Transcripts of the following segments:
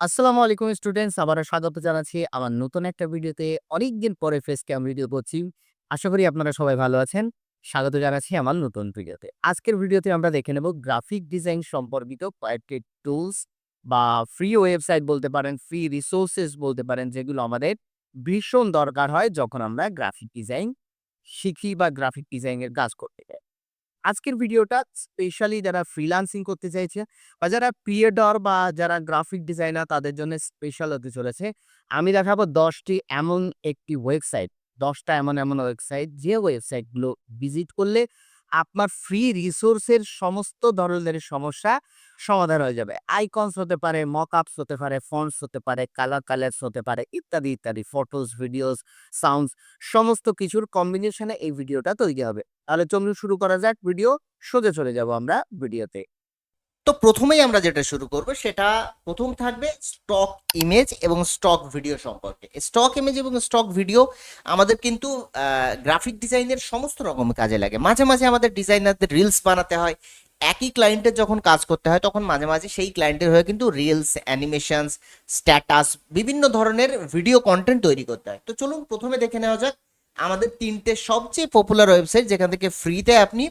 আসসালামু আলাইকুম স্টুডেন্টস। আবারও স্বাগত জানাচ্ছি আমার নতুন একটা ভিডিওতে। অনেকদিন পরে ফেস ক্যাম ভিডিও করছি। আশা করি আপনারা সবাই ভালো আছেন। স্বাগত জানাচ্ছি আমার নতুন ভিডিওতে। আজকের ভিডিওতে আমরা দেখে নেব গ্রাফিক ডিজাইন সম্পর্কিত কয়েকটি টুলস বা ফ্রি ওয়েবসাইট বলতে পারেন ফ্রি রিসোর্সেস বলতে পারেন, যেগুলো আমাদের ভীষণ দরকার হয় যখন আমরা গ্রাফিক ডিজাইন শিখি বা গ্রাফিক ডিজাইনের কাজ করতে যাই আজকের ভিডিওটা স্পেশালি যারা ফ্রিলান্সিং করতে চাইছে বা যারা ক্রিয়েটর বা যারা গ্রাফিক ডিজাইনার তাদের জন্য স্পেশাল হতে চলেছে, আমি দেখাবো দশটি এমন একটি ওয়েবসাইট দশটা এমন এমন ওয়েবসাইট যে ওয়েবসাইটগুলো ভিজিট করলে আপনার ফ্রি রিসোর্সের সমস্ত ধরনের সমস্যা সমাধান হয়ে যাবে। আইকনস হতে পারে মক আপস হতে পারে ফন্টস হতে পারে কালার কালার্স হতে পারে, ইত্যাদি ইত্যাদি ফটোস ভিডিওস সাউন্ডস সমস্ত কিছুর কম্বিনেশনে এই ভিডিওটা তৈরি হবে। তাহলে চলুন শুরু করা যাক ভিডিও সোজা চলে যাব আমরা ভিডিওতে তো প্রথমেই আমরা যেটা শুরু করব, সেটা প্রথম থাকবে স্টক ইমেজ এবং স্টক ভিডিও সম্পর্কে। স্টক ইমেজ এবং স্টক ভিডিও আমাদের কিন্তু গ্রাফিক ডিজাইনের সমস্ত রকম কাজে লাগে। মাঝে মাঝে আমাদের ডিজাইনারদের রিলস বানাতে হয়। একই ক্লায়েন্টের যখন কাজ করতে হয়, তখন মাঝে মাঝে সেই ক্লায়েন্টের হয়ে কিন্তু রিলস অ্যানিমেশনস স্ট্যাটাস বিভিন্ন ধরনের ভিডিও কন্টেন্ট তৈরি করতে হয়। তো চলুন প্রথমে দেখে নেওয়া যাক, আমাদের তিনটে সবচেয়ে পপুলার ওয়েবসাইট যেখান থেকে ফ্রিতে আপনি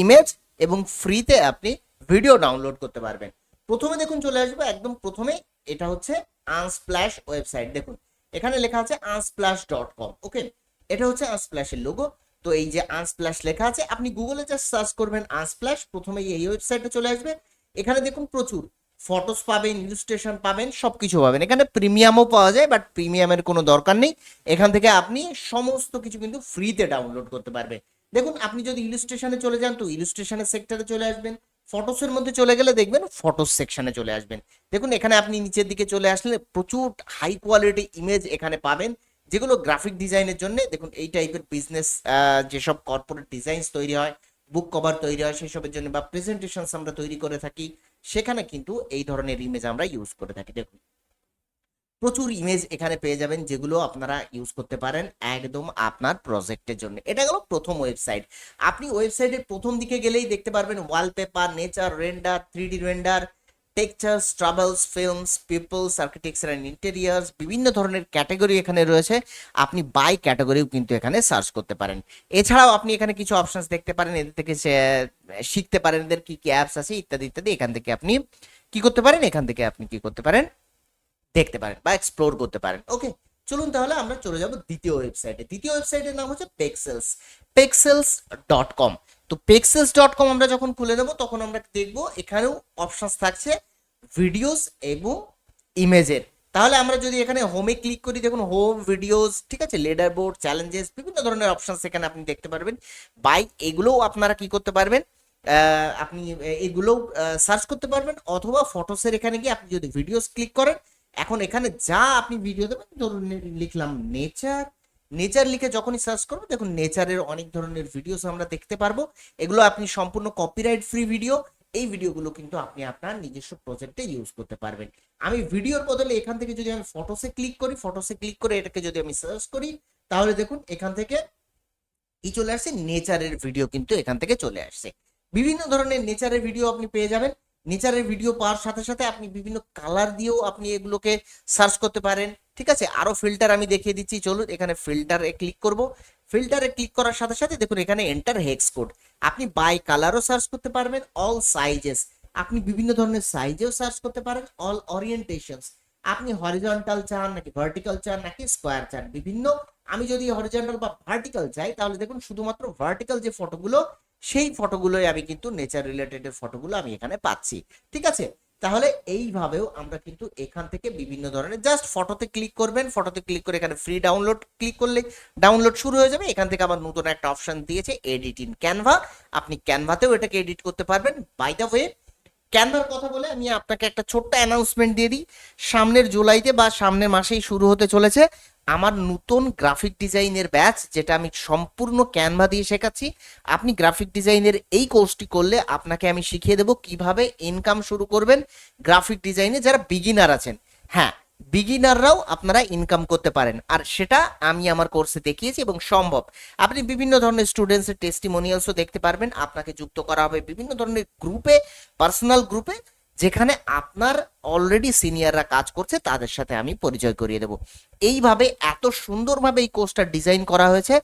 ইমেজ এবং ফ্রিতে আপনি ভিডিও ডাউনলোড করতে পারবেন। প্রথমে দেখুন চলে আসবে, একদম প্রথমে এটা হচ্ছে আনস্প্ল্যাশ ওয়েবসাইট দেখুন, এখানে লেখা আছে আনস্প্ল্যাশ ডট কম ওকে এটা হচ্ছে আনস্প্ল্যাশের লোগো তো এই যে আনস্প্ল্যাশ লেখা আছে, আপনি গুগলে জাস্ট সার্চ করবেন আনস্প্ল্যাশ প্রথমেই এই ওয়েবসাইটে চলে আসবে। এখানে দেখুন প্রচুর ফটোস পাবেন ইলুস্ট্রেশন পাবেন সব কিছু পাবেন। এখানে প্রিমিয়ামও পাওয়া যায় বাট প্রিমিয়ামের কোনো দরকার নেই। এখান থেকে আপনি সমস্ত কিছু কিন্তু ফ্রিতে ডাউনলোড করতে পারবেন। দেখুন, আপনি যদি ইলুস্ট্রেশনে চলে যান, তো ইলুস্ট্রেশনের সেক্টরে চলে আসবেন। ফটোসের মধ্যে চলে গেলে দেখবেন ফটোস সেকশনে চলে আসবেন। দেখুন, এখানে আপনি নিচের দিকে চলে আসলে প্রচুর হাই কোয়ালিটি ইমেজ এখানে পাবেন, যেগুলো গ্রাফিক ডিজাইনের জন্য, দেখুন, এই টাইপের বিজনেস যেসব কর্পোরেট ডিজাইনস তৈরি হয় বুক কভার তৈরি হয়, সেসবের জন্য বা প্রেজেন্টেশন আমরা তৈরি করে থাকি, সেখানে কিন্তু এই ধরনের ইমেজ আমরা ইউজ করে থাকি। দেখুন প্রচুর ইমেজ এখানে পেয়ে যাবেন যেগুলো আপনারা ইউজ করতে পারেন একদম আপনার প্রজেক্টের জন্য। এটা গেল প্রথম ওয়েবসাইট আপনি ওয়েবসাইটের প্রথম দিকে গেলেই দেখতে পারবেন wallpaper nature render three D render textures travels films peoples architecture and interiors বিভিন্ন ধরনের ক্যাটাগরি এখানে রয়েছে। আপনি বাই ক্যাটাগরিও কিন্তু এখানে সার্চ করতে পারেন। এছাড়াও আপনি এখানে কিছু অপশানস দেখতে পারেন, এদের থেকে শিখতে পারেন, এদের কী কী অ্যাপস আছে, ইত্যাদি ইত্যাদি। এখান থেকে আপনি কি করতে পারেন? এখান থেকে আপনি কি করতে পারেন? দেখতে পারেন বা এক্সপ্লোর করতে পারেন। ওকে চলুন তাহলে আমরা চলে যাব দ্বিতীয় ওয়েবসাইটে দ্বিতীয় ওয়েবসাইটের নাম হচ্ছে পেক্সেলস পেক্সেলস ডট কম তো পেক্সেলস ডট কম আমরা যখন খুলে নেব তখন আমরা দেখব এখানেও অপশনস থাকছে ভিডিওস এবং ইমেজের তাহলে আমরা যদি এখানে হোমে ক্লিক করি, দেখুন হোম ভিডিওস ঠিক আছে? লেডার বোর্ড চ্যালেঞ্জেস বিভিন্ন ধরনের অপশনস এখানে আপনি দেখতে পারবেন। বাইক এগুলোও আপনারা কি করতে পারবেন? আপনি এগুলোও সার্চ করতে পারবেন। অথবা ফটোসের এখানে গিয়ে আপনি যদি ভিডিওস ক্লিক করেন এখন এখানে যা আপনি ভিডিও দেবেন, ধরুন লিখলাম নেচার নেচার লিখে যখনই সার্চ করব, দেখুন নেচারের অনেক ধরনের ভিডিওস আমরা দেখতে পারব। এগুলো আপনি সম্পূর্ণ কপিরাইট ফ্রি ভিডিও এই ভিডিওগুলো কিন্তু আপনি আপনার নিজস্ব প্রজেক্টে ইউজ করতে পারবেন। আমি ভিডিওর বদলে এখান থেকে যদি আমি ফটোসে ক্লিক করি ফটোসে ক্লিক করে এটাকে যদি আমি সার্চ করি, তাহলে দেখুন এখান থেকে কি চলে আসছে? নেচারের ভিডিও কিন্তু এখান থেকে চলে আসছে। বিভিন্ন ধরনের নেচারের ভিডিও আপনি পেয়ে যাবেন। নেচারের ভিডিও পাওয়ার সাথে সাথে আপনি বিভিন্ন কালার দিয়েও আপনি এগুলোকে সার্চ করতে পারেন। ঠিক আছে? আরও ফিল্টার আমি দেখিয়ে দিচ্ছি। চলুন, এখানে ফিল্টারে ক্লিক করব। ফিল্টারে ক্লিক করার সাথে সাথে দেখুন, এখানে এন্টার হেক্স কোড আপনি বাই কালারও সার্চ করতে পারবেন অল সাইজেস আপনি বিভিন্ন ধরনের সাইজেও সার্চ করতে পারেন অল অরিয়েন্টেশনস আপনি হরিজন্টাল চান, নাকি ভার্টিক্যাল চান, নাকি স্কোয়ার চান, বিভিন্ন। আমি যদি হরিজন্টাল বা ভার্টিক্যাল চাই, তাহলে দেখুন, শুধুমাত্র ভার্টিক্যাল যে ফটোগুলো সেই ফটোগুলোই আমি কিন্তু নেচার রিলেটেড ফটোগুলো আমি এখানে পাচ্ছি। ঠিক আছে? তাহলে এইভাবেও আমরা কিন্তু এখান থেকে বিভিন্ন ধরনের জাস্ট ফটোতে ক্লিক করবেন ফটোতে ক্লিক করে এখানে ফ্রি ডাউনলোড ক্লিক করলে ডাউনলোড শুরু হয়ে যাবে। এখান থেকে আবার নতুন একটা অপশন দিয়েছে এডিট ইন ক্যানভা আপনি ক্যানভাতেও এটাকে এডিট করতে পারবেন। বাই দ্য ওয়ে ক্যানভার কথা বলে আমি আপনাকে একটা ছোট্ট অ্যানাউন্সমেন্ট দিয়ে দিই। সামনের জুলাইতে বা সামনের মাসেই শুরু হতে চলেছে আমার নতুন গ্রাফিক ডিজাইনের ব্যাচ যেটা আমি সম্পূর্ণ ক্যানভা দিয়ে শেখাচ্ছি, আপনি গ্রাফিক ডিজাইনের এই কোর্সটি করলে আপনাকে আমি শিখিয়ে দেবো কীভাবে ইনকাম শুরু করবেন গ্রাফিক ডিজাইনে যারা বিগিনার আছেন। হ্যাঁ বিগিনাররাও আপনারা ইনকাম করতে পারেন। আর সেটা আমি আমার কোর্সে দেখিয়েছি এবং সম্ভব। আপনি বিভিন্ন ধরনের স্টুডেন্টসের টেস্টিমোনিয়ালসও দেখতে পারবেন। আপনাকে যুক্ত করা হবে বিভিন্ন ধরনের গ্রুপে পার্সোনাল গ্রুপে যেখানে আপনার অলরেডি সিনিয়ররা কাজ করছে, তাদের সাথে আমি পরিচয় করিয়ে দেব। এইভাবে এত সুন্দরভাবে এই কোর্সটা ডিজাইন করা হয়েছে,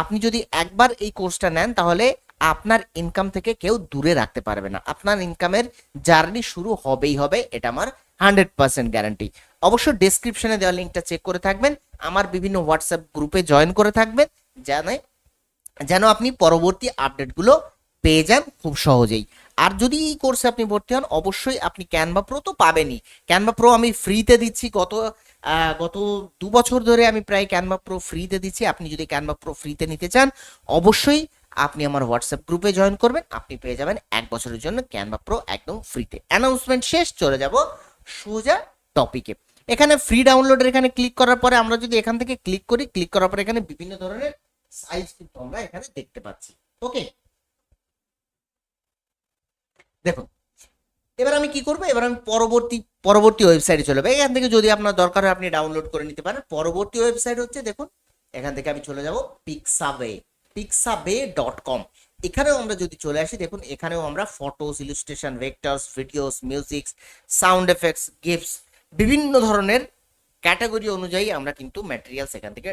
আপনি যদি একবার এই কোর্সটা নেন, তাহলে আপনার ইনকাম থেকে কেউ দূরে রাখতে পারবে না। আপনার ইনকামের জার্নি শুরু হবেই হবে, এটা আমার হান্ড্রেড পার্সেন্ট গ্যারান্টি অবশ্যই ডেসক্রিপশনে দেওয়া লিঙ্কটা চেক করে থাকবেন, আমার বিভিন্ন হোয়াটসঅ্যাপ গ্রুপে জয়েন করে থাকবেন জানে যেন আপনি পরবর্তী আপডেটগুলো পেয়ে যান খুব সহজেই। আর যদি এই কোর্সে আপনি ভর্তি হন, অবশ্যই আপনি ক্যানভা প্রো তো পাবেনই। ক্যানভা প্রো আমি ফ্রিতে দিচ্ছি গত গত দু বছর ধরে আমি প্রায় ক্যানভা প্রো ফ্রিতে দিচ্ছি। আপনি যদি ক্যানভা প্রো ফ্রিতে নিতে চান, অবশ্যই আপনি আমার হোয়াটসঅ্যাপ গ্রুপে জয়েন করবেন। আপনি পেয়ে যাবেন এক বছরের জন্য ক্যানভা প্রো একদম ফ্রিতে অ্যানাউন্সমেন্ট শেষ, চলে যাব সোজা টপিকে এখানে ফ্রি ডাউনলোডের এখানে ক্লিক করার পরে আমরা যদি এখান থেকে ক্লিক করি ক্লিক করার পরে এখানে বিভিন্ন ধরনের সাইজ কিন্তু আমরা এখানে দেখতে পাচ্ছি। ওকে দেখুন, এবার আমি কি করব? এবার আমি পরবর্তী পরবর্তী ওয়েবসাইটে চলে যাব। এখান থেকে যদি আপনার দরকার হয়, আপনি ডাউনলোড করে নিতে পারেন। পরবর্তী ওয়েবসাইট হচ্ছে, দেখুন, এখান থেকে আমি চলে যাব পিক্সাবে পিক্সাবে ডট কম এখানেও আমরা যদি চলে আসি, দেখুন, এখানেও আমরা photos illustration vectors videos music sound effects gifts বিভিন্ন ধরনের ক্যাটাগরি অনুযায়ী আমরা কিন্তু ম্যাটেরিয়ালস এখান থেকে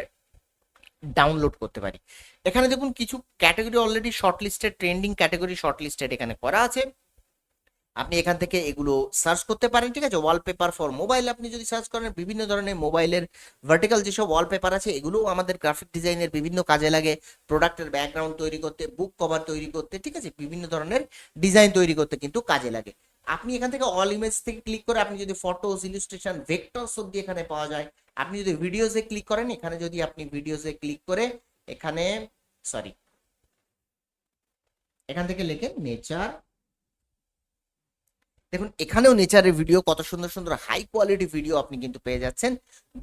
ডাউনলোড করতে পারি। এখানে দেখুন, কিছু category already short listed trending category short listed এখানে করা আছে। আপনি এখান থেকে এগুলো সার্চ করতে পারেন, ঠিক আছে? ওয়ালপেপার ফর মোবাইল আপনি যদি সার্চ করেন, বিভিন্ন ধরনের মোবাইলের ভার্টিক্যাল যেসব ওয়ালপেপার আছে, এগুলোও আমাদের গ্রাফিক ডিজাইনের বিভিন্ন কাজে লাগে। প্রোডাক্টের ব্যাকগ্রাউন্ড তৈরি করতে বুক কভার তৈরি করতে, ঠিক আছে? বিভিন্ন ধরনের ডিজাইন তৈরি করতে কিন্তু কাজে লাগে। আপনি এখান থেকে অল ইমেজ থেকে ক্লিক করে আপনি যদি ফটোস ইলিস্ট্রেশন ভেক্টরস অব্দি এখানে পাওয়া যায়। আপনি যদি ভিডিওসে ক্লিক করেন, এখানে যদি আপনি ভিডিওসে ক্লিক করে এখানে সরি এখান থেকে লেখেন নেচার দেখুন, এখানেও নেচারের ভিডিও কত সুন্দর সুন্দর হাই কোয়ালিটি ভিডিও আপনি কিন্তু পেয়ে যাচ্ছেন।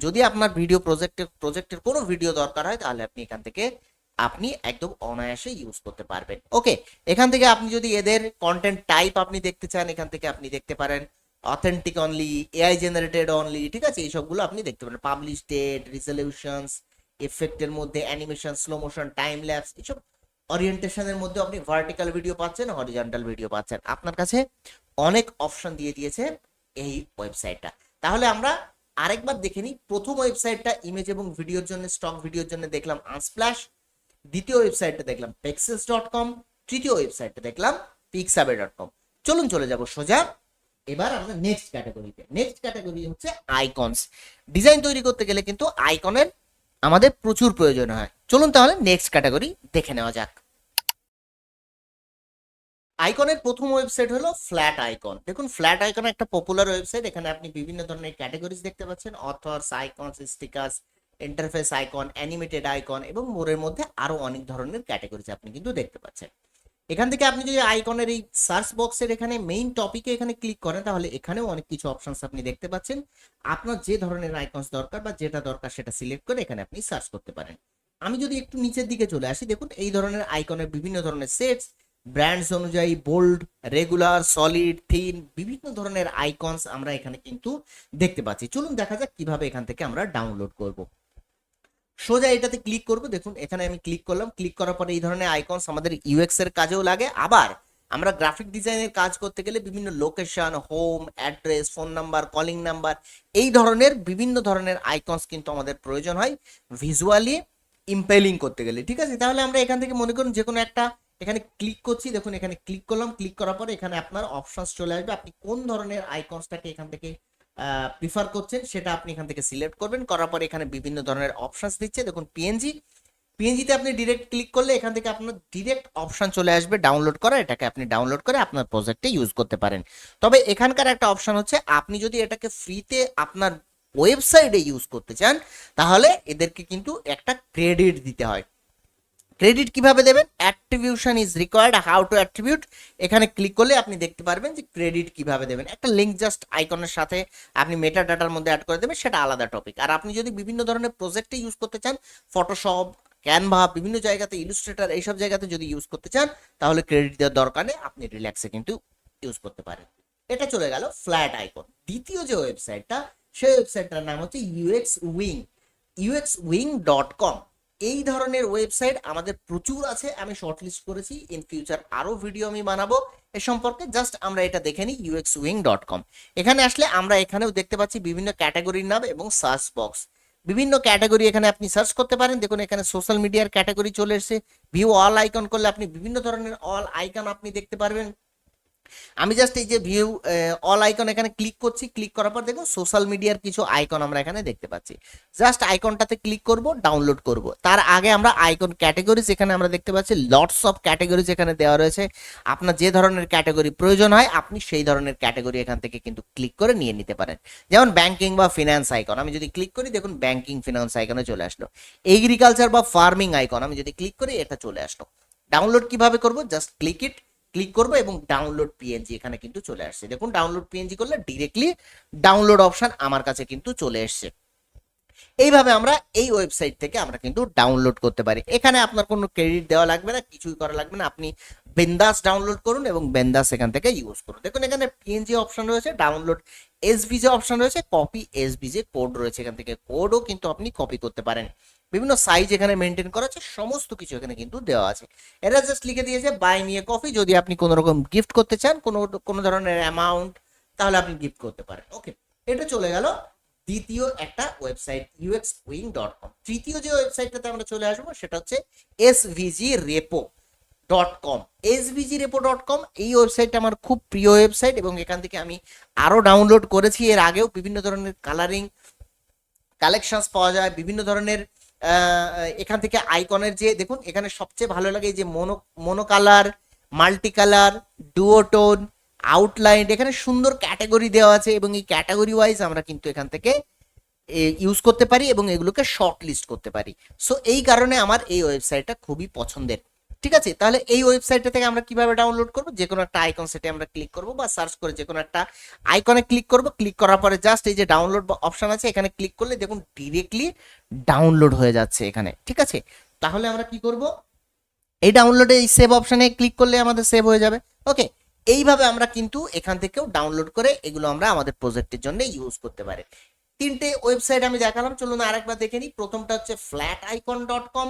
যদি আপনার ভিডিও প্রজেক্টের প্রজেক্টের কোনো ভিডিও দরকার হয়, তাহলে আপনি এখান থেকে আপনি একদম অনায়াসে ইউজ করতে পারবেন। ওকে এখান থেকে আপনি যদি এদের কন্টেন্ট টাইপ আপনি দেখতে চান, এখান থেকে আপনি দেখতে পারেন authentic only AI generated only ঠিক আছে? এইসবগুলো আপনি দেখতে পারেন। পাবলিশ ডেট রিজলিউশনস এফেক্টের মধ্যে animation slow motion time lapse এইসব ওরিয়েন্টেশনের মধ্যে আপনি ভার্টিক্যাল ভিডিও পাচ্ছেন হরিজন্টাল ভিডিও পাচ্ছেন। আপনার কাছে অনেক অপশন দিয়ে দিয়েছে এই ওয়েবসাইটটা তাহলে আমরা আরেকবার দেখে নিই। প্রথম ওয়েবসাইটটা ইমেজ এবং ভিডিওর জন্য স্টক ভিডিওর জন্য দেখলাম আনস্প্ল্যাশ দ্বিতীয় ওয়েবসাইটটা দেখলাম পেক্সেস ডট কম তৃতীয় ওয়েবসাইটটা দেখলাম পিক্সাবে ডট কম চলুন চলে যাব সোজা। এবার আমরা নেক্সট ক্যাটাগরিতে নেক্সট ক্যাটাগরি হচ্ছে আইকনস ডিজাইন তৈরি করতে গেলে কিন্তু আইকনের আমাদের প্রচুর প্রয়োজন হয়। চলুন তাহলে নেক্সট ক্যাটাগরি দেখে নেওয়া যাক। আইকনের প্রথম ওয়েবসাইট হলো ফ্ল্যাট আইকন দেখুন ফ্ল্যাট আইকন একটা পপুলার ওয়েবসাইট এখানে আপনি বিভিন্ন ধরনের ক্যাটাগরিজ দেখতে পাচ্ছেন। Authors icons stickers interface icon animated icon এবং মোরের মধ্যে আরও অনেক ধরনের ক্যাটাগরিজ আপনি কিন্তু দেখতে পাচ্ছেন। এখান থেকে আপনি যদি আইকনের এই সার্চ বক্সের এখানে মেইন টপিকে এখানে ক্লিক করেন, তাহলে এখানেও অনেক কিছু অপশনস আপনি দেখতে পাচ্ছেন। আপনার যে ধরনের আইকনস দরকার বা যেটা দরকার সেটা সিলেক্ট করে এখানে আপনি সার্চ করতে পারেন। আমি যদি একটু নিচের দিকে চলে আসি, দেখুন, এই ধরনের আইকনের বিভিন্ন ধরনের সেটস ব্র্যান্ডস অনুযায়ী বোল্ড রেগুলার সলিড থিন বিভিন্ন ধরনের আইকনস আমরা এখানে কিন্তু দেখতে পাচ্ছি। চলুন দেখা যাক কীভাবে এখান থেকে আমরা ডাউনলোড করব। সোজা এটাতে ক্লিক করব। দেখুন, এখানে আমি ক্লিক করলাম। ক্লিক করার পরে এই ধরনের আইকনস আমাদের ইউএক্স এর কাজেও লাগে। আবার আমরা গ্রাফিক ডিজাইনের কাজ করতে গেলে বিভিন্ন location home address phone number calling number এই ধরনের বিভিন্ন ধরনের আইকনস কিন্তু আমাদের প্রয়োজন হয় ভিজুয়ালি ইম্পেলিং করতে গেলে। ঠিক আছে? তাহলে আমরা এখান থেকে মনে করুন যে কোনো একটা এখানে ক্লিক করছি, দেখুন এখানে ক্লিক করলাম ক্লিক করার পরে এখানে আপনার অপশনস চলে আসবে। আপনি কোন ধরনের আইকনসটাকে এখান থেকে প্রিফার করছেন সেটা আপনি এখান থেকে সিলেক্ট করবেন। করার পরে এখানে বিভিন্ন ধরনের অপশনস দিচ্ছে। দেখুন পিএনজি পিএনজিতে আপনি ডিরেক্ট ক্লিক করলে এখান থেকে আপনার ডিরেক্ট অপশন চলে আসবে ডাউনলোড করা। এটাকে আপনি ডাউনলোড করে আপনার প্রজেক্টে ইউজ করতে পারেন। তবে এখানকার একটা অপশন হচ্ছে, আপনি যদি এটাকে ফ্রিতে আপনার ওয়েবসাইটে ইউজ করতে চান, তাহলে এদেরকে কিন্তু একটা ক্রেডিট দিতে হয়। ক্রেডিট কীভাবে দেবেন? Attribution is required how to attribute এখানে ক্লিক করলে আপনি দেখতে পারবেন যে ক্রেডিট কীভাবে দেবেন। একটা লিঙ্ক জাস্ট আইকনের সাথে আপনি মেটা ডাটার মধ্যে অ্যাড করে দেবেন, সেটা আলাদা টপিক আর আপনি যদি বিভিন্ন ধরনের প্রজেক্টে ইউজ করতে চান ফটোশপ ক্যানভা বিভিন্ন জায়গাতে ইলুস্ট্রেটার এইসব জায়গাতে যদি ইউজ করতে চান, তাহলে ক্রেডিট দেওয়ার দরকার নেই, আপনি রিল্যাক্সে কিন্তু ইউজ করতে পারেন। এটা চলে গেল ফ্ল্যাট আইকন দ্বিতীয় যে ওয়েবসাইটটা সেই ওয়েবসাইটটার নাম হচ্ছে UX wing UX wing dot com এই ধরনের ওয়েবসাইট আমাদের প্রচুর আছে, আমি শর্টলিস্ট করেছি। ইন ফিউচার আরও ভিডিও আমি বানাবো। এ সম্পর্কে জাস্ট আমরা এটা দেখে নিই ইউএক্স উইং ডট কম এখানে আসলে আমরা এখানেও দেখতে পাচ্ছি বিভিন্ন ক্যাটাগরির নাম এবং সার্চ বক্স বিভিন্ন ক্যাটাগরি এখানে আপনি সার্চ করতে পারেন। দেখুন, এখানে সোশ্যাল মিডিয়ার ক্যাটাগরি চলে এসেছে। ভিউ অল আইকন করলে আপনি বিভিন্ন ধরনের অল আইকন আপনি দেখতে পারবেন। আমি জাস্ট এই যে ভিউ অল আইকন এখানে ক্লিক করছি ক্লিক করার পর দেখুন সোশ্যাল মিডিয়ার কিছু আইকন আমরা এখানে দেখতে পাচ্ছি। জাস্ট আইকনটাতে ক্লিক করব ডাউনলোড করব। তার আগে আমরা আইকন ক্যাটাগরিজ এখানে আমরা দেখতে পাচ্ছি লটস অফ ক্যাটাগরিজ এখানে দেওয়া রয়েছে। আপনার যে ধরনের ক্যাটাগরি প্রয়োজন হয়, আপনি সেই ধরনের ক্যাটাগরি এখান থেকে কিন্তু ক্লিক করে নিয়ে নিতে পারেন। যেমন ব্যাংকিং বা ফিনান্স আইকন আমি যদি ক্লিক করি, দেখুন ব্যাংকিং ফিনান্স আইকনে চলে আসলো। এগ্রিকালচার বা ফার্মিং আইকন আমি যদি ক্লিক করি, এটা চলে আসলো। ডাউনলোড কীভাবে করব? জাস্ট ক্লিক ইট ক্লিক করব এবং ডাউনলোড পিএনজি এখানে কিন্তু চলে আসছে। দেখুন ডাউনলোড পিএনজি করলে ডিরেক্টলি ডাউনলোড অপশন আমার কাছে কিন্তু চলে এসছে। এইভাবে আমরা এই ওয়েবসাইট থেকে আমরা কিন্তু ডাউনলোড করতে পারি। এখানে আপনার কোনো ক্রেডিট দেওয়া লাগবে না, কিছুই করা লাগবে না। আপনি বেন্দাস ডাউনলোড করুন এবং বেন্দাস এখান থেকে ইউজ করুন। দেখুন, এখানে পিএনজি অপশন রয়েছে ডাউনলোড এসবিজে অপশন রয়েছে কপি এসবিজে কোড রয়েছে এখান থেকে। কোডও কিন্তু আপনি কপি করতে পারেন। বিভিন্ন সাইজ এখানে মেনটেন করা আছে, সমস্ত কিছু এখানে কিন্তু দেওয়া আছে। এরা জাস্ট লিখে দিয়েছে বাই নিয়ে কফি যদি আপনি কোনো রকম গিফট করতে চান, কোনো কোনো ধরনের অ্যামাউন্ট তাহলে আপনি গিফট করতে পারেন। ওকে এটা চলে গেল দ্বিতীয় একটা website UX wing dot com তৃতীয় যে ওয়েবসাইটটাতে আমরা চলে আসব, সেটা হচ্ছে SVG repo dot com SVG repo dot com এই ওয়েবসাইটটা আমার খুব প্রিয় ওয়েবসাইট এবং এখান থেকে আমি আরও ডাউনলোড করেছি। এর আগেও বিভিন্ন ধরনের কালারিং কালেকশনস পাওয়া যায়, বিভিন্ন ধরনের এখান থেকে আইকনের যে, দেখুন, এখানে সবচেয়ে ভালো লাগে যে mono mono colour multi colour duotone outline এখানে সুন্দর ক্যাটাগরি দেওয়া আছে এবং এই ক্যাটাগরি ওয়াইজ আমরা কিন্তু এখান থেকে ইউজ করতে পারি এবং এগুলোকে শর্ট লিস্ট করতে পারি। সো এই কারণে আমার এই ওয়েবসাইটটা খুবই পছন্দের। ঠিক আছে? তাহলে এই ওয়েবসাইটটা থেকে আমরা কীভাবে ডাউনলোড করব? যে কোনো একটা আইকন সেটে আমরা ক্লিক করব বা সার্চ করে যে কোনো একটা আইকনে ক্লিক করব। ক্লিক করার পরে জাস্ট এই যে ডাউনলোড বা অপশন আছে, এখানে ক্লিক করলে দেখুন ডিরেক্টলি ডাউনলোড হয়ে যাচ্ছে এখানে। ঠিক আছে? তাহলে আমরা কি করব? এই ডাউনলোডে এই সেভ অপশনে ক্লিক করলে আমাদের সেভ হয়ে যাবে। ওকে এইভাবে আমরা কিন্তু এখান থেকেও ডাউনলোড করে এগুলো আমরা আমাদের প্রজেক্টের জন্য ইউজ করতে পারি। তিনটে ওয়েবসাইট আমি দেখালাম, চলুন আরেকবার দেখে নিই। প্রথমটা হচ্ছে ফ্ল্যাট আইকন ডট কম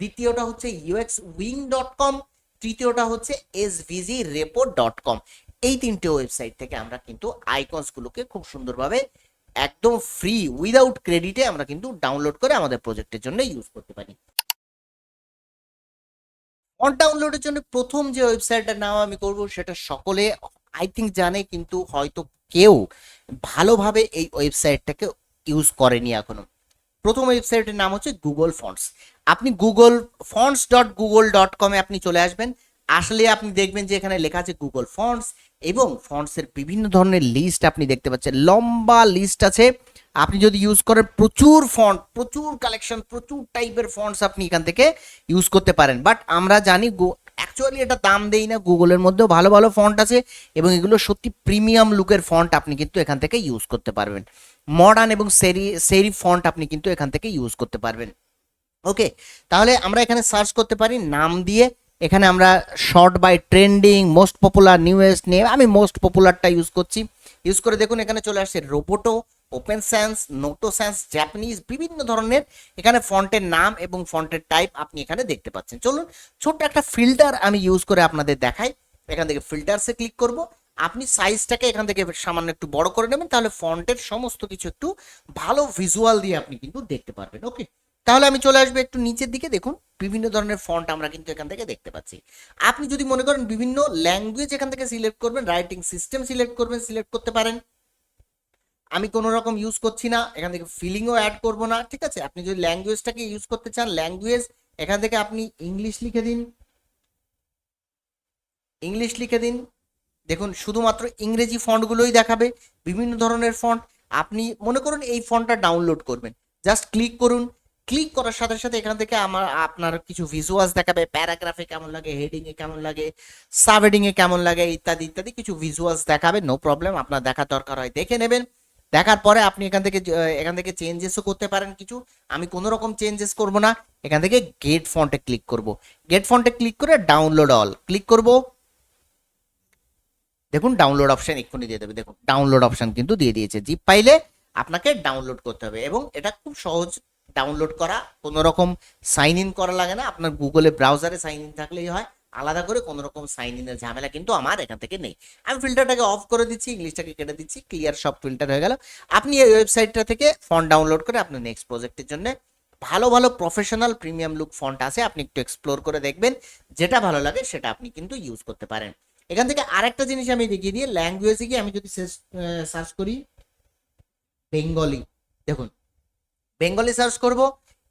দ্বিতীয়টা হচ্ছে ইউএক্স উইং ডট কম তৃতীয়টা হচ্ছে S VG repo dot com এই তিনটে ওয়েবসাইট থেকে আমরা কিন্তু আইকনস গুলোকে খুব সুন্দরভাবে একদম ফ্রি উইদাউট ক্রেডিটে আমরা কিন্তু ডাউনলোড করে আমাদের প্রজেক্টের জন্য ইউজ করতে পারি। ফন্ট ডাউনলোডের জন্য প্রথম যে ওয়েবসাইটটার নাম আমি করব সেটা সকলে আই থিঙ্ক জানে, কিন্তু হয়তো কেউ ভালোভাবে এই ওয়েবসাইটটাকে ইউজ করেনি এখনও। প্রথম ওয়েবসাইটের নাম হচ্ছে গুগল ফন্টস আপনি Google fonts dot Google dot কমে আপনি চলে আসবেন। আসলে আপনি দেখবেন যে এখানে লেখা আছে গুগল ফন্টস এবং ফন্টসের বিভিন্ন ধরনের লিস্ট আপনি দেখতে পাচ্ছেন। লম্বা লিস্ট আছে। আপনি যদি ইউজ করেন, প্রচুর ফন্ট প্রচুর কালেকশন প্রচুর টাইপের ফন্টস আপনি এখান থেকে ইউজ করতে পারেন। বাট আমরা জানি অ্যাকচুয়ালি এটা দাম দেই না, গুগলের মধ্যেও ভালো ভালো ফন্ট আছে এবং এগুলো সত্যি প্রিমিয়াম লুকের ফন্ট আপনি কিন্তু এখান থেকে ইউজ করতে পারবেন। মডার্ন এবং সেরি সেরি ফন্ট আপনি কিন্তু এখান থেকে ইউজ করতে পারবেন। ওকে তাহলে আমরা এখানে সার্চ করতে পারি, নাম দিয়ে এখানে আমরা sort by trending most popular newest name আমি মোস্ট পপুলারটা ইউজ করছি। ইউজ করে দেখুন, এখানে চলে আসছে Roboto Open Sans Noto Sans Japanese বিভিন্ন ধরনের এখানে ফন্টের নাম এবং ফন্টের টাইপ আপনি এখানে দেখতে পাচ্ছেন। চলুন, ছোট্ট একটা ফিল্টার আমি ইউজ করে আপনাদের দেখাই। এখান থেকে ফিল্টারসে ক্লিক করব। আপনি সাইজটাকে এখান থেকে সামান্য একটু বড় করে নেবেন, তাহলে ফন্টের সমস্ত কিছু একটু ভালো ভিজুয়াল দিয়ে আপনি কিন্তু দেখতে পারবেন ওকে তাহলে আমি চলে আসব একটু নিচের দিকে, দেখুন, বিভিন্ন ধরনের ফন্ট আমরা কিন্তু এখান থেকে দেখতে পাচ্ছি। আপনি যদি মনে করেন বিভিন্ন ল্যাঙ্গুয়েজ এখান থেকে সিলেক্ট করবেন রাইটিং সিস্টেম সিলেক্ট করবেন সিলেক্ট করতে পারেন। আমি কোনো রকম ইউজ করছি না, এখান থেকে ফিলিংও অ্যাড করব না, ঠিক আছে? আপনি যদি ল্যাঙ্গুয়েজটাকে ইউজ করতে চান ল্যাঙ্গুয়েজ এখান থেকে আপনি ইংলিশ লিখে দিন। ইংলিশ লিখে দিন। দেখুন, শুধুমাত্র ইংরেজি ফন্টগুলোই দেখাবে, বিভিন্ন ধরনের ফন্ট আপনি মনে করুন এই ফন্টটা ডাউনলোড করবেন। জাস্ট ক্লিক করুন। ক্লিক করার সাথে সাথে এখান থেকে আমার, আপনার কিছু ভিজুয়ালস দেখাবে প্যারাগ্রাফে কেমন লাগে হেডিংয়ে কেমন লাগে সাব হেডিং এ কেমন লাগে, ইত্যাদি ইত্যাদি কিছু ভিজুয়ালস দেখাবে নো প্রবলেম আপনার দেখার দরকার হয়, দেখে নেবেন। দেখার পরে আপনি এখান থেকে এখান থেকে চেঞ্জেসও করতে পারেন কিছু। আমি কোনো রকম চেঞ্জেস করব না। এখান থেকে গেট ফন্টে ক্লিক করব। গেট ফন্টে ক্লিক করে ডাউনলোড অল ক্লিক করব। দেখুন ডাউনলোড অপশন এক্ষুনি দিয়ে দেবে। দেখুন ডাউনলোড অপশন কিন্তু দিয়ে দিয়েছে। জিপ পাইলে আপনাকে ডাউনলোড করতে হবে এবং এটা খুব সহজ। ডাউনলোড করা, কোনো রকম সাইন ইন করা লাগে না। আপনার গুগলে ব্রাউজারে সাইন ইন থাকলেই হয়। আলাদা করে কোনো রকম সাইন ইনের ঝামেলা কিন্তু আমার এখান থেকে নেই। আমি ফিল্টারটাকে অফ করে দিচ্ছি ইংলিশটাকে কেটে দিচ্ছি ক্লিয়ার সব ফিল্টার হয়ে গেল। আপনি এই ওয়েবসাইটটা থেকে ফন্ট ডাউনলোড করে আপনার নেক্সট প্রজেক্টের জন্য ভালো ভালো প্রফেশনাল প্রিমিয়াম লুক ফন্ট আছে, আপনি একটু এক্সপ্লোর করে দেখবেন। যেটা ভালো লাগে সেটা আপনি কিন্তু ইউজ করতে পারেন। এখান থেকে আরেকটা জিনিস আমি দেখিয়ে দিই ল্যাঙ্গুয়েজে গিয়ে আমি যদি সার্চ করি বেঙ্গলি দেখুন বেঙ্গলি সার্চ করব,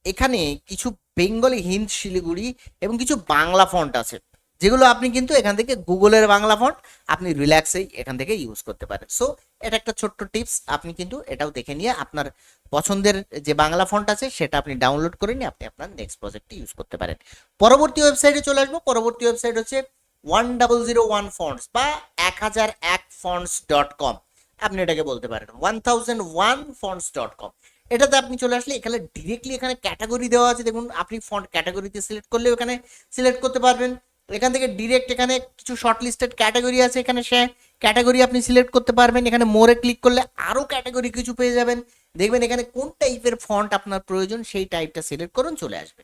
এখানে কিছু বেঙ্গলি হিন্দ শিলিগুড়ি এবং কিছু বাংলা ফন্ট আছে। যেগুলো আপনি কিন্তু এখান থেকে গুগলের বাংলা ফন্ট আপনি রিল্যাক্সেই এখান থেকে ইউজ করতে পারেন। সো এটা একটা ছোট্ট টিপস আপনি কিন্তু এটাও দেখে নিয়ে আপনার পছন্দের যে বাংলা ফন্ট আছে সেটা আপনি ডাউনলোড করে নিয়ে আপনি আপনার নেক্সট প্রজেক্টটি ইউজ করতে পারেন। পরবর্তী ওয়েবসাইটে চলে আসব। পরবর্তী ওয়েবসাইট হচ্ছে one double zero one fonts বা এক হাজার এক ফন্টস ডট কম আপনি এটাকে বলতে পারেন। One thousand one fonts dot com এটাতে আপনি চলে আসলে এখানে ডিরেক্টলি এখানে ক্যাটাগরি দেওয়া আছে। দেখুন, আপনি ফন্ট ক্যাটাগরিতে সিলেক্ট করলে এখানে সিলেক্ট করতে পারবেন। এখান থেকে ডিরেক্ট এখানে কিছু শর্ট লিস্টেড ক্যাটাগরি আছে, এখানে সে ক্যাটাগরি আপনি সিলেক্ট করতে পারবেন। এখানে মোরে ক্লিক করলে আরও ক্যাটাগরি কিছু পেয়ে যাবেন। দেখবেন এখানে কোন টাইপের ফন্ট আপনার প্রয়োজন, সেই টাইপটা সিলেক্ট করুন, চলে আসবে।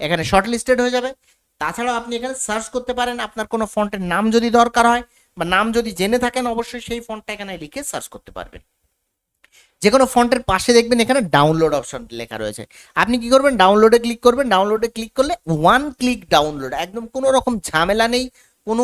এখানে শর্ট লিস্টেড হয়ে যাবে। তাছাড়াও আপনি এখানে সার্চ করতে পারেন, আপনার কোনো ফন্টের নাম যদি দরকার হয় বা নাম যদি জেনে থাকেন, অবশ্যই সেই ফন্টটা এখানে লিখে সার্চ করতে পারবেন। যে কোনো ফন্টের পাশে দেখবেন এখানে ডাউনলোড অপশন লেখা রয়েছে। আপনি কি করবেন? ডাউনলোডে ক্লিক করবেন। ডাউনলোডে ক্লিক করলে ওয়ান ক্লিক ডাউনলোড একদম কোনো রকম ঝামেলা নেই। কোনো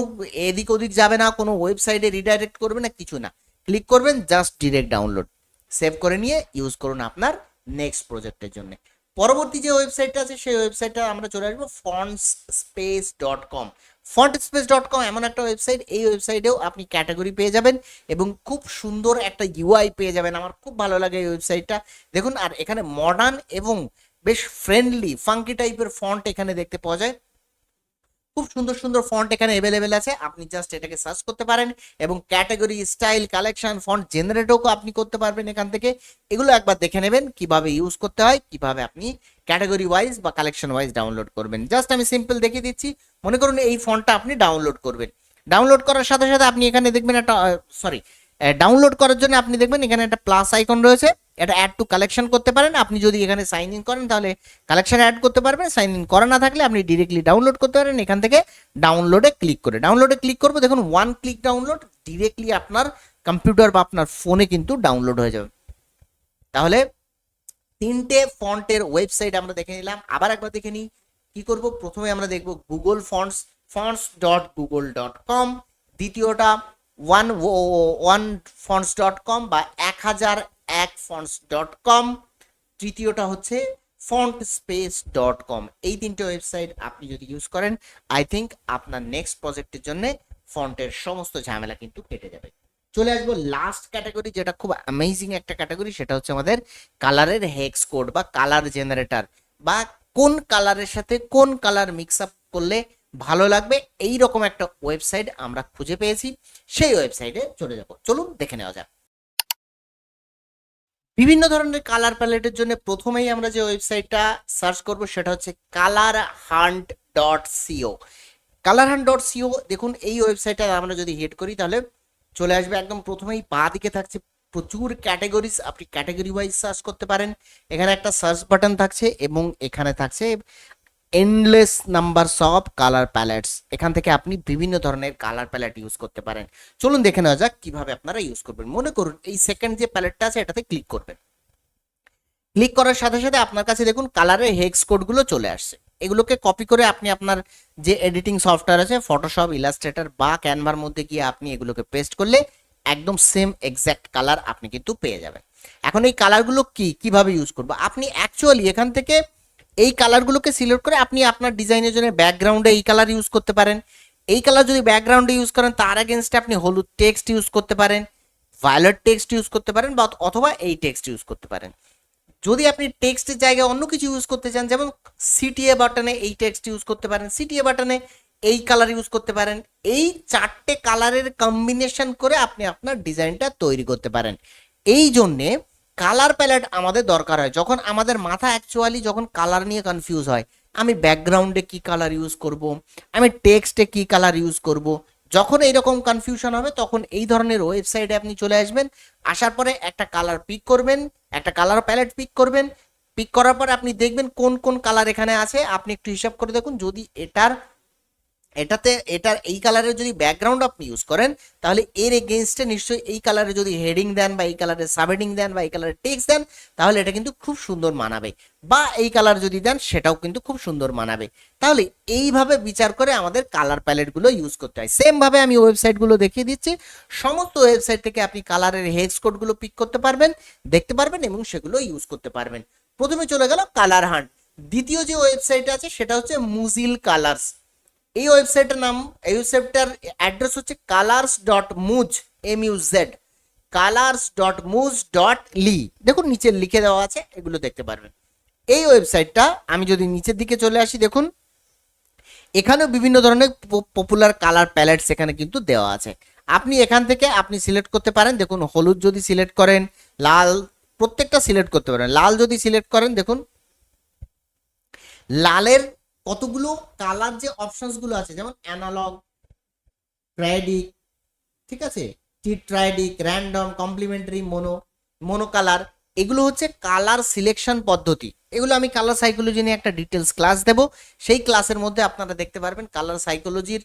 এদিক ওদিক যাবে না। কোনো ওয়েবসাইটে রিডাইরেক্ট করবে না। কিছু না। ক্লিক করবেন জাস্ট ডিরেক্ট ডাউনলোড সেভ করে নিয়ে ইউজ করুন আপনার নেক্সট প্রজেক্টের জন্য। পরবর্তী যে ওয়েবসাইটটা আছে, সেই ওয়েবসাইটটা আমরা চলে আসব fonts space dot com font space dot com এমন একটা ওয়েবসাইট এই ওয়েবসাইটেও আপনি ক্যাটাগরি পেয়ে যাবেন এবং খুব সুন্দর একটা ইউআই পেয়ে যাবেন। আমার খুব ভালো লাগে এই ওয়েবসাইটটা দেখুন, আর এখানে মডার্ন এবং বেশ ফ্রেন্ডলি ফাঙ্কি টাইপের ফন্ট এখানে দেখতে পাওয়া যায়। খুব সুন্দর সুন্দর ফন্ট এখানে অ্যাভেলেবেল আছে। আপনি জাস্ট এটাকে সার্চ করতে পারেন এবং ক্যাটাগরি স্টাইল কালেকশন ফন্ট জেনারেটও আপনি করতে পারবেন এখান থেকে। এগুলো একবার দেখে নেবেন কীভাবে ইউজ করতে হয়, কীভাবে আপনি ক্যাটাগরি ওয়াইজ বা কালেকশন ওয়াইজ ডাউনলোড করবেন। জাস্ট আমি সিম্পল দেখিয়ে দিচ্ছি। মনে করুন এই ফন্টটা আপনি ডাউনলোড করবেন। ডাউনলোড করার সাথে সাথে আপনি এখানে দেখবেন একটা সরি ডাউনলোড করার জন্য আপনি দেখবেন এখানে একটা প্লাস আইকন রয়েছে। এটা অ্যাড টু কালেকশন করতে পারেন। আপনি যদি এখানে সাইন ইন করেন, তাহলে কালেকশন অ্যাড করতে পারবেন। সাইন ইন করা না থাকলে আপনি ডিরেক্টলি ডাউনলোড করতে পারেন। এখান থেকে ডাউনলোডে ক্লিক করে। ডাউনলোডে ক্লিক করব, দেখুন ওয়ান ক্লিক ডাউনলোড ডিরেক্টলি আপনার কম্পিউটার বা আপনার ফোনে কিন্তু ডাউনলোড হয়ে যাবে। তাহলে তিনটে ফন্টের ওয়েবসাইট আমরা দেখে নিলাম। আবার একবার দেখে নিই, কি করব? প্রথমে আমরা দেখব Google fonts fonts dot Google dot com দ্বিতীয়টা one one fonts dot com বা এক হাজার এক ফন্টস ডট কম তৃতীয়টা হচ্ছে ফন্ট স্পেস ডট কম এই তিনটে ওয়েবসাইট আপনি যদি ইউজ করেন আই থিঙ্ক আপনার নেক্সট প্রজেক্টের জন্য ফন্টের সমস্ত ঝামেলা কিন্তু কেটে যাবে। চলে আসব লাস্ট ক্যাটাগরি যেটা খুব অ্যামেজিং একটা ক্যাটাগরি সেটা হচ্ছে আমাদের কালারের হেক্স কোড বা কালার জেনারেটর বা কোন কালারের সাথে কোন কালার মিক্স আপ করলে ভালো লাগবে। এই রকম একটা ওয়েবসাইট আমরা খুঁজে পেয়েছি। সেই ওয়েবসাইটে চলে যাব। চলুন দেখে নেওয়া যাক। বিভিন্ন ধরনের কালার প্যালেটের জন্য প্রথমেই আমরা যে ওয়েবসাইটটা সার্চ করব সেটা হচ্ছে colour hunt dot CO colour hunt dot CO দেখুন, এই ওয়েবসাইটটা আমরা যদি হিট করি তাহলে চলে আসবে একদম প্রথমেই বা দিকে থাকছে প্রচুর ক্যাটাগরিজ আপনি ক্যাটাগরি ওয়াইজ সার্চ করতে পারেন। এখানে একটা সার্চ বাটন থাকছে এবং এখানে থাকছে endless number of colour palettes এখান থেকে আপনি বিভিন্ন ধরনের কালার প্যালেট ইউজ করতে পারেন। চলুন দেখে নেওয়া যাক কীভাবে আপনারা ইউজ করবেন। মনে করুন, এই সেকেন্ড যে প্যালেটটা আছে, এটাতে ক্লিক করবেন। ক্লিক করার সাথে সাথে আপনার কাছে দেখুন কালারের হেক্স কোডগুলো চলে আসছে। এগুলোকে কপি করে আপনি আপনার যে এডিটিং সফটওয়্যার আছে ফটোশপ ইলাস্ট্রেটর বা ক্যানভার মধ্যে গিয়ে আপনি এগুলোকে পেস্ট করলে একদম সেম এক্স্যাক্ট কালার আপনি কিন্তু পেয়ে যাবেন। এখন এই কালারগুলো কি? কীভাবে ইউজ করব? আপনি অ্যাকচুয়ালি এখান থেকে এই কালারগুলোকে সিলেক্ট করে আপনি আপনার ডিজাইনের জন্য ব্যাকগ্রাউন্ডে এই কালার ইউজ করতে পারেন। এই কালার যদি ব্যাকগ্রাউন্ডে ইউজ করেন, তার এগেনস্টে আপনি হলুদ টেক্সট ইউজ করতে পারেন ভায়োলেট টেক্সট ইউজ করতে পারেন, বা অথবা এই টেক্সট ইউজ করতে পারেন। যদি আপনি টেক্সটের জায়গায় অন্য কিছু ইউজ করতে চান, যেমন সিটিএ বাটনে এই টেক্সট ইউজ করতে পারেন সিটিএ বাটনে এই কালার ইউজ করতে পারেন, এই চারটে কালারের কম্বিনেশন করে আপনি আপনার ডিজাইনটা তৈরি করতে পারেন। এই জন্যে কালার প্যালেট আমাদের দরকার হয়। যখন আমাদের মাথা অ্যাকচুয়ালি যখন কালার নিয়ে কনফিউজ হয়, আমি ব্যাকগ্রাউন্ডে কি কালার ইউজ করব, আমি টেক্সটে কি কালার ইউজ করব, যখন এইরকম কনফিউশন হবে, তখন এই ধরনের ওয়েবসাইটে আপনি চলে আসবেন, আসার পরে একটা কালার পিক করবেন, একটা কালার প্যালেট পিক করবেন পিক করার পর আপনি দেখবেন কোন কোন কালার এখানে আছে, আপনি একটু হিসাব করে দেখুন, যদি এটার এটাতে, এটার এই কালারের যদি ব্যাকগ্রাউন্ড আপনি ইউজ করেন, তাহলে এর এগেনস্টে নিশ্চয়ই এই কালারে যদি হেডিং দেন বা এই কালারের সাবহেডিং দেন বা এই কালারের টেক্সট দেন, তাহলে এটা কিন্তু খুব সুন্দর মানাবে। বা এই কালার যদি দেন, সেটাও কিন্তু খুব সুন্দর মানাবে। তাহলে এইভাবে বিচার করে আমাদের কালার প্যালেটগুলো ইউজ করতে হয়। সেম ভাবে আমি ওয়েবসাইটগুলো দেখিয়ে দিচ্ছি। সমস্ত ওয়েবসাইট থেকে আপনি কালারের হেক্স কোডগুলো পিক করতে পারবেন, দেখতে পারবেন এবং সেগুলো ইউজ করতে পারবেন। প্রথমে চলে গেল কালার হান্ট দ্বিতীয় যে ওয়েবসাইট আছে, সেটা হচ্ছে মুজিল কালার্স এই ওয়েবসাইটের নাম, এই ওয়েবসাইটটার অ্যাড্রেস হচ্ছে colours dot muz M U Z colours dot muz dot li দেখুন, নিচে লিখে দেওয়া আছে, এগুলো দেখতে পারবেন। এই ওয়েবসাইটটা আমি যদি নিচের দিকে চলে আসি, দেখুন, এখানেও বিভিন্ন ধরনের পপুলার কালার প্যালেটস এখানে কিন্তু দেওয়া আছে। আপনি এখান থেকে আপনি সিলেক্ট করতে পারেন, দেখুন, হলুদ যদি সিলেক্ট করেন, লাল, প্রত্যেকটা সিলেক্ট করতে পারেন। লাল যদি সিলেক্ট করেন, দেখুন, লালের কতগুলো কালার যে অপশনসগুলো আছে, যেমন অ্যানালগ ট্রাইডিক ঠিক আছে? Tetradic random complementary mono mono colour এগুলো হচ্ছে কালার সিলেকশন পদ্ধতি। এগুলো আমি কালার সাইকোলজি নিয়ে একটা ডিটেলস ক্লাস দেব। সেই ক্লাসের মধ্যে আপনারা দেখতে পারবেন কালার সাইকোলজির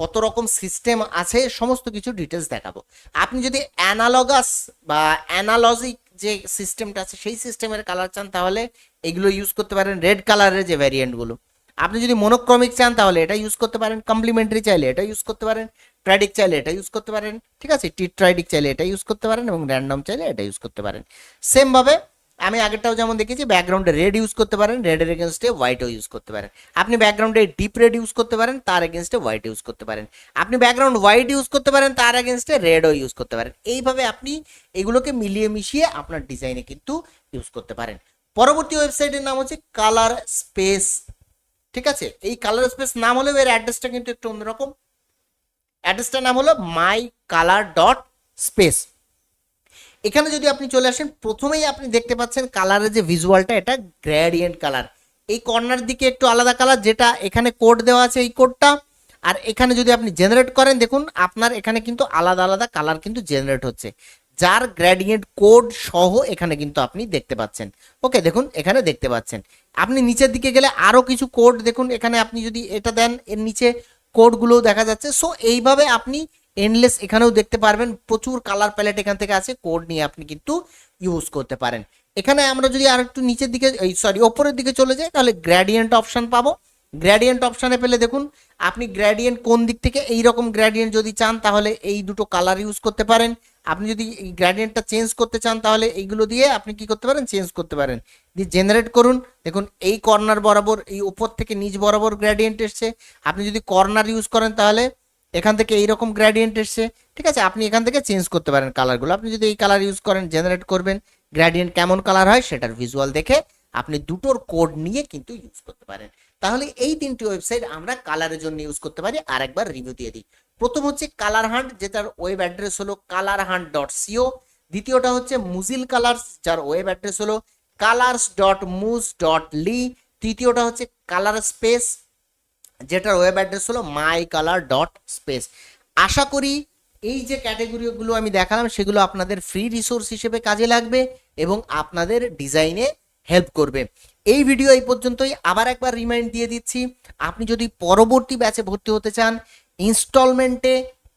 কত রকম সিস্টেম আছে, সমস্ত কিছু ডিটেলস দেখাবো। আপনি যদি অ্যানালগাস বা অ্যানালজিক যে সিস্টেমটা আছে, সেই সিস্টেমের কালার চান, তাহলে এগুলো ইউজ করতে পারেন রেড কালারের যে ভ্যারিয়েন্টগুলো আপনি যদি মনোক্রমিক চান তাহলে এটা ইউজ করতে পারেন কমপ্লিমেন্টারি চাইলে এটা ইউজ করতে পারেন ট্রাইডিক চাইলে এটা ইউজ করতে পারেন ঠিক আছে টি ট্রাইডিক চাইলে এটা ইউজ করতে পারেন এবং র্যান্ডম চাইলে এটা ইউজ করতে পারেন সেম ভাবে আমি আগেরটাও যেমন দেখেছি ব্যাকগ্রাউন্ডে রেড ইউজ করতে পারেন রেডের এগেনস্টে হোয়াইটও ইউজ করতে পারেন আপনি ব্যাকগ্রাউন্ডে ডিপ রেড ইউজ করতে পারেন তার এগেনস্টে হোয়াইট ইউজ করতে পারেন আপনি ব্যাকগ্রাউন্ড হোয়াইট ইউজ করতে পারেন তার এগেনস্টে রেডও ইউজ করতে পারেন এইভাবে আপনি এগুলোকে মিলিয়ে মিশিয়ে আপনার ডিজাইনে কিন্তু ইউজ করতে পারেন পরবর্তী ওয়েবসাইটের নাম হচ্ছে কালার স্পেস ঠিক আছে? এই কালার স্পেস নাম হলেও এর অ্যাড্রেসটা কিন্তু একটু অন্যরকম। অ্যাড্রেসটার নাম হলো মাই কালার ডট স্পেস এখানে যদি আপনি চলে আসেন, প্রথমেই আপনি দেখতে পাচ্ছেন কালারের যে ভিজুয়ালটা এটা গ্রেডিয়েন্ট কালার এই কর্নার দিকে একটু আলাদা কালার যেটা এখানে কোড দেওয়া আছে এই কোডটা আর এখানে যদি আপনি জেনারেট করেন, দেখুন আপনার এখানে কিন্তু আলাদা আলাদা কালার কিন্তু জেনারেট হচ্ছে। যার গ্রেডিয়েন্ট কোড সহ এখানে কিন্তু আপনি দেখতে পাচ্ছেন। ওকে দেখুন, এখানে দেখতে পাচ্ছেন। আপনি নিচের দিকে গেলে আরও কিছু কোড দেখুন, এখানে আপনি যদি এটা দেন, এর নিচে কোডগুলোও দেখা যাচ্ছে। সো এইভাবে আপনি এনলেস এখানেও দেখতে পারবেন, প্রচুর কালার প্যালেট এখান থেকে আছে কোড নিয়ে আপনি কিন্তু ইউজ করতে পারেন। এখানে আমরা যদি আর একটু নিচের দিকে, এই সরি ওপরের দিকে চলে যাই, তাহলে গ্র্যাডিয়েন্ট অপশন পাবো। গ্র্যাডিয়েন্ট অপশনে পেলে দেখুন, আপনি গ্র্যাডিয়েন্ট কোন দিক থেকে এই রকম গ্র্যাডিয়েন্ট যদি চান, তাহলে এই দুটো কালার ইউজ করতে পারেন। আপনি যদি এই গ্র্যাডিয়েন্টটা চেঞ্জ করতে চান, তাহলে এইগুলো দিয়ে আপনি কি করতে পারেন? চেঞ্জ করতে পারেন। দিয়ে জেনারেট করুন। দেখুন, এই কর্নার বরাবর, এই উপর থেকে নিচ বরাবর গ্র্যাডিয়েন্ট এসছে। আপনি যদি কর্নার ইউজ করেন, তাহলে এখান থেকে এইরকম গ্র্যাডিয়েন্ট এসছে। ঠিক আছে? আপনি এখান থেকে চেঞ্জ করতে পারেন কালারগুলো আপনি যদি এই কালার ইউজ করেন জেনারেট করবেন গ্র্যাডিয়েন্ট কেমন কালার হয় সেটার ভিজুয়াল দেখে আপনি দুটোর কোড নিয়ে কিন্তু ইউজ করতে পারেন। তাহলে এই তিনটি ওয়েবসাইট আমরা কালারের জন্য ইউজ করতে পারি। আর একবার রিভিউ দিয়ে দিই। প্রথম হচ্ছে কালার হান্ট, যেটার ওয়েব অ্যাড্রেস হলো কালার হান্ট ডট সিও দ্বিতীয়টা হচ্ছে মুজিল কালার্স, যার ওয়েব অ্যাড্রেস হলো colors dot muz dot li তৃতীয়টা হচ্ছে কালার স্পেস, যেটার ওয়েব অ্যাড্রেস হলো মাই কালার ডট স্পেস আশা করি এই যে ক্যাটাগরিগুলো আমি দেখালাম, সেগুলো আপনাদের ফ্রি রিসোর্স হিসেবে কাজে লাগবে এবং আপনাদের ডিজাইনে হেল্প করবে। এই ভিডিও এই পর্যন্তই। আবার একবার রিমাইন্ড দিয়ে দিচ্ছি, আপনি যদি পরবর্তী ব্যাচে ভর্তি হতে চান ইনস্টলমেন্টে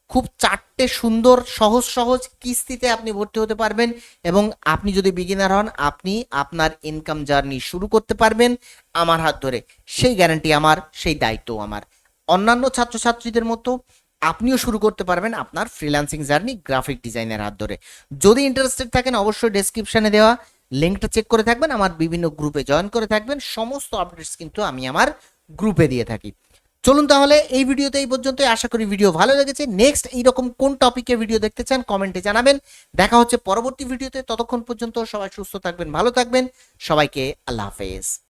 খুব চারটে সুন্দর সহজ সহজ কিস্তিতে আপনি ভর্তি হতে পারবেন এবং আপনি যদি বিগিনার হন, আপনি আপনার ইনকাম জার্নি শুরু করতে পারবেন আমার হাত ধরে। সেই গ্যারান্টি আমার, সেই দায়িত্ব আমার। অন্যান্য ছাত্রছাত্রীদের মতো আপনিও শুরু করতে পারবেন আপনার ফ্রিল্যান্সিং জার্নি গ্রাফিক ডিজাইনের হাত ধরে। যদি ইন্টারেস্টেড থাকেন, অবশ্যই ডেসক্রিপশানে দেওয়া লিঙ্কটা চেক করে থাকবেন, আমার বিভিন্ন গ্রুপে জয়েন করে থাকবেন। সমস্ত আপডেটস কিন্তু আমি আমার গ্রুপে দিয়ে থাকি। চলুন তাহলে এই ভিডিওতে এই পর্যন্তই। আশা করি ভিডিও ভালো লেগেছে। নেক্সট এইরকম কোন টপিকে ভিডিও দেখতে চান কমেন্টে জানাবেন। দেখা হচ্ছে পরবর্তী ভিডিওতে ততক্ষণ পর্যন্ত সবাই সুস্থ থাকবেন, ভালো থাকবেন। সবাইকে আল্লাহ হাফেজ।